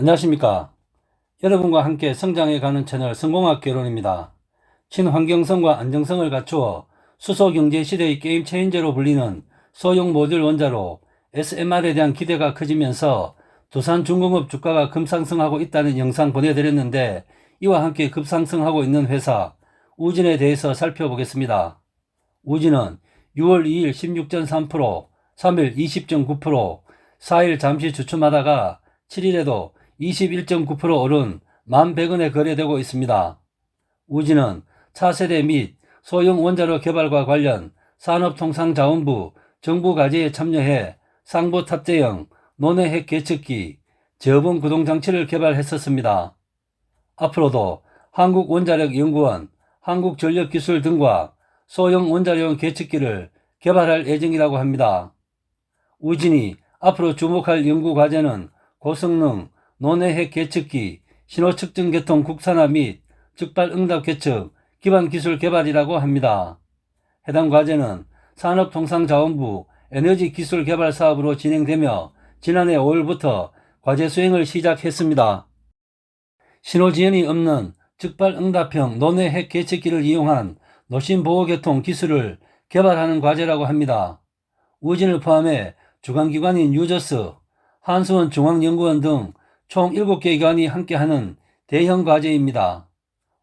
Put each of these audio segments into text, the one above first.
안녕하십니까. 여러분과 함께 성장해가는 채널 성공학 개론입니다. 친환경성과 안정성을 갖추어 수소경제 시대의 게임 체인저로 불리는 소형 모듈 원자로 SMR에 대한 기대가 커지면서 두산 중공업 주가가 급상승하고 있다는 영상 보내드렸는데 이와 함께 급상승하고 있는 회사 우진에 대해서 살펴보겠습니다. 우진은 6월 2일 16.3%, 3일 20.9%, 4일 잠시 주춤하다가 7일에도 21.9% 오른 1100원에 거래되고 있습니다. 우진은 차세대 및 소형 원자로 개발과 관련 산업통상자원부 정부 과제에 참여해 상부 탑재형 논해핵 계측기, 저분 구동장치를 개발했었습니다. 앞으로도 한국원자력연구원, 한국전력기술 등과 소형 원자로용 계측기를 개발할 예정이라고 합니다. 우진이 앞으로 주목할 연구 과제는 고성능 논해핵 계측기, 신호측정 계통 국산화 및 즉발 응답 개척, 기반 기술 개발이라고 합니다. 해당 과제는 산업통상자원부 에너지 기술 개발 사업으로 진행되며 지난해 5월부터 과제 수행을 시작했습니다. 신호 지연이 없는 즉발 응답형 논해핵 계측기를 이용한 노심보호 계통 기술을 개발하는 과제라고 합니다. 우진을 포함해 주관기관인 유저스, 한수원 중앙연구원 등 총 7개 기관이 함께하는 대형 과제입니다.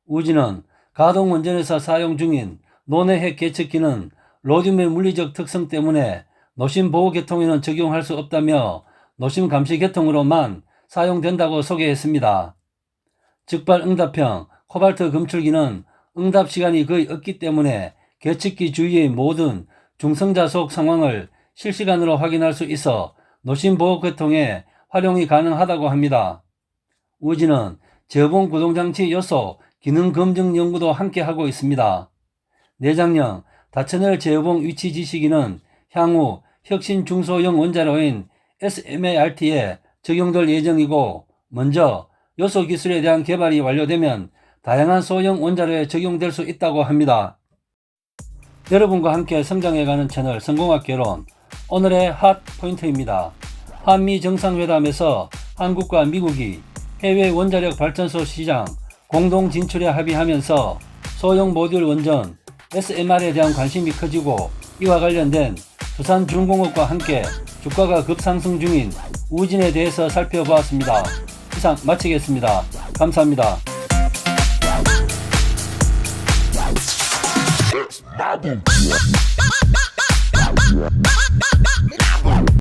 우진은 가동 원전에서 사용 중인 논해핵 계측기는 로듐의 물리적 특성 때문에 노심 보호 계통에는 적용할 수 없다며 노심 감시 계통으로만 사용된다고 소개했습니다. 즉발 응답형 코발트 검출기는 응답 시간이 거의 없기 때문에 계측기 주위의 모든 중성자 속 상황을 실시간으로 확인할 수 있어 노심보호계통에 활용이 가능하다고 합니다. 우지는 저봉 구동장치 요소 기능 검증 연구도 함께 하고 있습니다. 내장형 다처널 제어봉 위치 지시기는 향후 혁신 중소형 원자로인 SMART에 적용될 예정이고 먼저 요소 기술에 대한 개발이 완료되면 다양한 소형 원자로에 적용될 수 있다고 합니다. 여러분과 함께 성장해가는 채널 성공학 개론 오늘의 핫 포인트입니다. 한미 정상회담에서 한국과 미국이 해외 원자력 발전소 시장 공동 진출에 합의하면서 소형 모듈 원전 SMR에 대한 관심이 커지고 이와 관련된 부산 중공업과 함께 주가가 급상승 중인 우진에 대해서 살펴보았습니다. 이상 마치겠습니다. 감사합니다. Bubble.